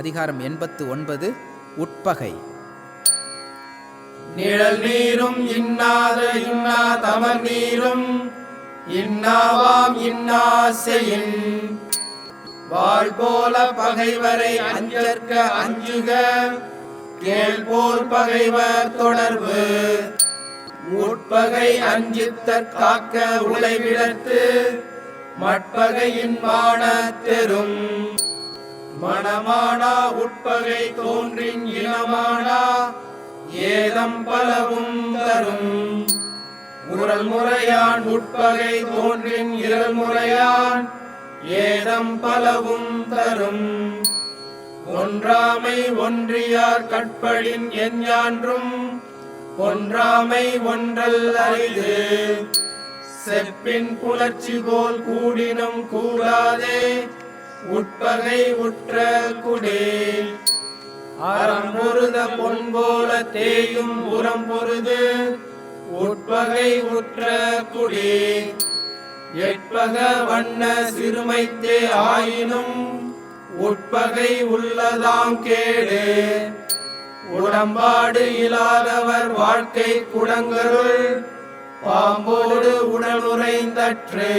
அதிகாரம் எண்பத்து ஒன்பது உட்பகை. நிழல் நீரும் இன்னாத இன்னா தமர் நீரும் இன்னாவாம் இன்னா செய்யின் வாழ் போல பகைவரை அஞ்சற்க அஞ்சுக கேள் போல் பகைவர் தொடர்பு. உட்பகை அஞ்சித்தற் காக்க உழைவிடத்து மட்பகையின் மான தெரும். உட்பகை தோன்றின் இனமானா? ஏதம் பலவும் தரும். உரல் முறையான் உட்பகை தோன்றின் இரல் முறையான். ஏதம் பலவும் தரும். ஒன்றாமை ஒன்றியார் கட்படின் எஞ்ஞான்றும் ஒன்றாமை ஒன்றல் அறிது செப்பின் புலர்ச்சி போல் கூடினும் கூடாதே. உட்பகை உற்ற குடே. பொருத பொன் போல தேயும் உரம் பொருது. உட்பகை உற்ற குடி. எட்பக வண்ண சிறுமைத்தே ஆயினும் உட்பகை உள்ளதாம் கேடு. உடம்பாடு இல்லாதவர் வாழ்க்கை குடங்கருள் பாம்போடு உடலுரைந்தற்று